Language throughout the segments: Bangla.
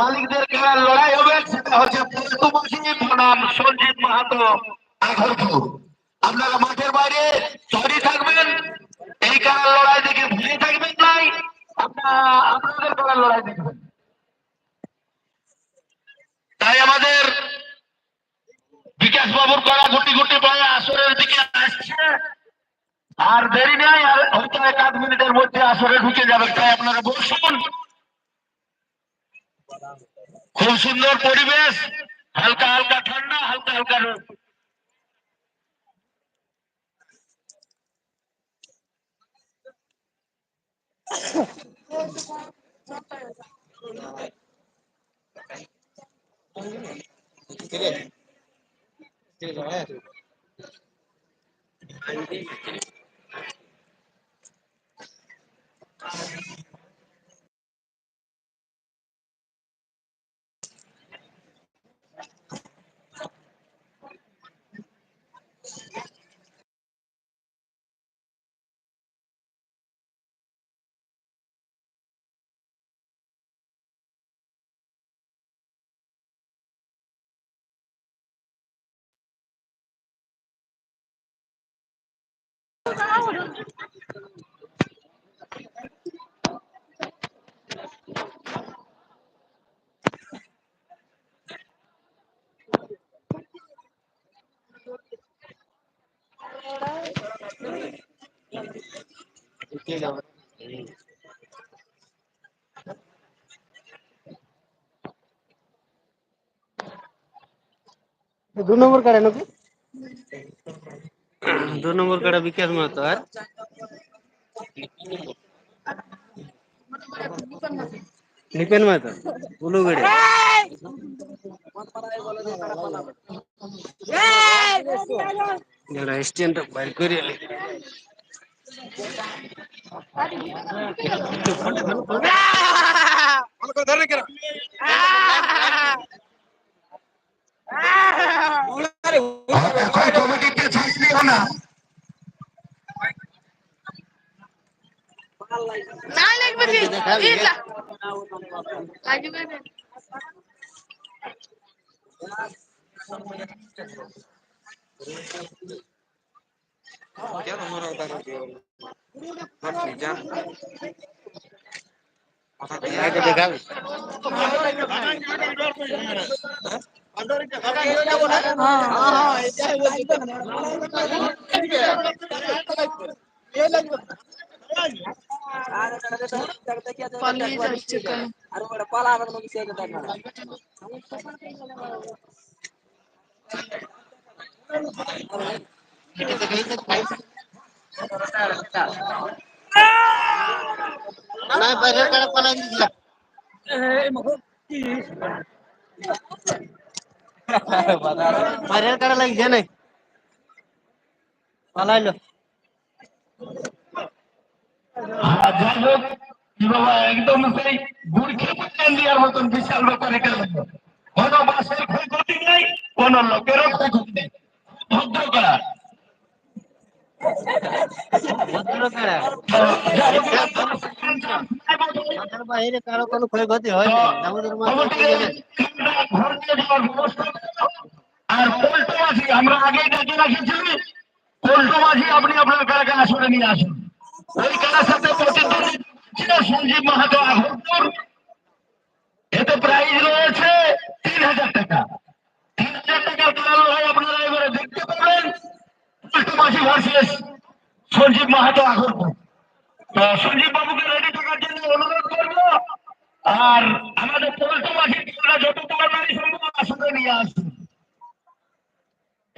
মালিকদের খেলার লড়াই হবে সেটা হচ্ছে পল্টুবাসী বনাম সঞ্জিত মাহাতো আঘরপুর আপনারা মাঠের বাইরে তৈরি থাকবেন, এই খেলার লড়াই দেখে ভুলে থাকবেন নাই, আপনারা আপনাদের লড়াই দেখবেন। তাই আমাদের বিকাশ বাবুর করা গুটি গুটি বয়ে আসরের দিকে আসছে। আর দেরি নেই, আর হয়তো এক আধ মিনিটের মধ্যে আসরে ঢুকে যাবে, তাই আপনারা বসুন। খুব সুন্দর পরিবেশ হালকা হালকা ঠান্ডা হালকা হালকা রোদ দু নম্বর কাড়া নাকি দু নম্বর কাড়া বিকাশ মাহাতো আর? নিপেন মাহাতো উলুবেড়ে যারা স্ট্যান্ডটা বাইর করে এলে এখন কমিটিকে ছাড় দিও না না লাগবে কি ইলা লাগবে না আগে দেখাবে পালিয়ে যাচ্ছে কেন না বাইরের কাড়া পালাই দিলা কাড়া লাগছে নাই পালাইলো যাই হোক বাবা একদম সেই গুড়খে বুঝলেন দেওয়ার মতন বিশাল ব্যাপার এটা হলো। কোনো বাসের ক্ষয়ক্ষতি নেই কোন লোকেরও ক্ষয়ক্ষতি নেই। ভদ্র করা ভদ্র কাড়া তো যাই হোক, মাথার বাইরে কারও কোনো ক্ষয়ক্ষতি হয়। আর পল্টু মাঝি আমরা আগেই ডেকে রাখেছি। পল্টু মাঝি আপনি আপনার কারাকে আসলে নিয়ে আসুন। ওই কারার সাথে প্রতিদ্বন্দ্বী ছিল সঞ্জীব মাহাতো আহমদপুর খেলার সঞ্জীব মাহাতো আহমদপুর তো সঞ্জীব বাবুকে রেডি থাকার জন্য অনুরোধ করব। আর আমাদের পল্টু তোমরা যত তাড়াতাড়ি সম্ভব আসলে নিয়ে আসুন।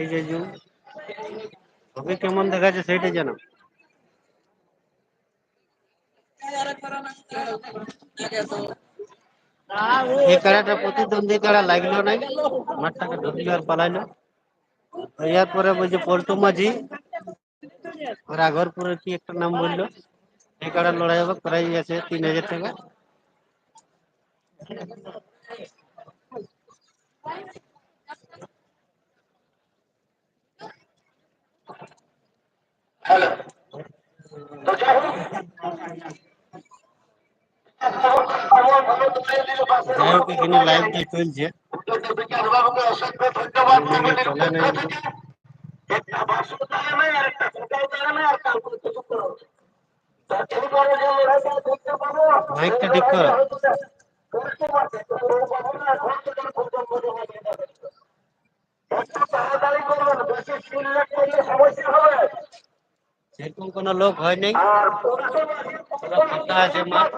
এই যে জুম ছবি কেমন দেখাচ্ছে সেইটা জানো। এই খেলাটা প্রতিদ্বন্দ্বিতা লাগল নাই, মাঠটাকে ঢুকলো আর পালাইলো। ইয়ার পরে বলছে পল্টু মাঝি রাঘরপুরের কি একটা নাম বলল, এই কাড়ার লড়াই হবে, প্রাইজ আছে তিন হাজার টাকা। লাইভটা চলছে। তাড়াতাড়ি শুনলে করলে সমস্যা হবে। সেরকম কোনো লোক হয় নাই ফাঁকা আছে মাঠ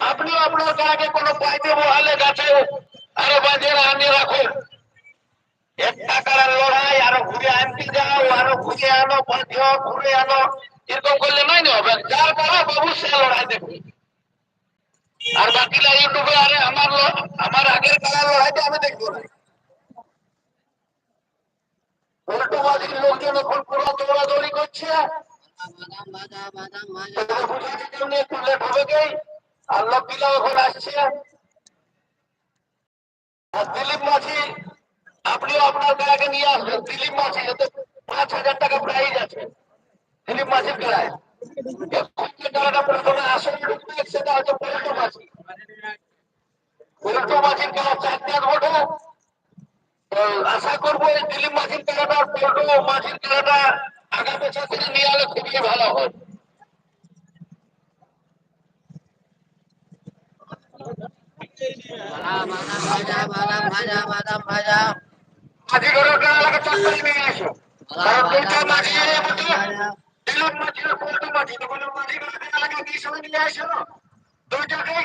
আপনি আপনার কোনো পাইতে বহালে গাছে আরও বাজের আনে রাখুন একটা কারার লড়াই আরও ঘুরে আনতে যাও আরও ঘুরে আনো বাঁধ ঘুরে আনো। এরকম করলে নয় না হবে? যার কারা বাবু সে লড়াই দেখবে। আর বাকিরা ইউটিউবে আরে আমার আমার আগের কালার লড়াইটা আমি দেখব না। লোকজন এখন আসছে। দিলীপ মাঝি, আপনিও আপনার গাড়াকে নিয়ে আসবেন। দিলীপ মাঝি পাঁচ হাজার টাকা প্রাইজ আছে। দিলীপ মাঝির গাড়ায় মাঝির আশা করব এই দিলীপ মাঝির আর পল্টু মাঝির গাড়াটা আগামী বছর নিয়ে আলে খুবই ভালো হয় মাঝি ঘরের গাড়াটাকে চারটে নিয়ে আসো কারণ পল্টু মাঝি দিলীপ মাঝি আর পল্টু মাঝি মাঝি গাড়াটাকে নিয়ে সঙ্গে নিয়ে আসো দুইটাকে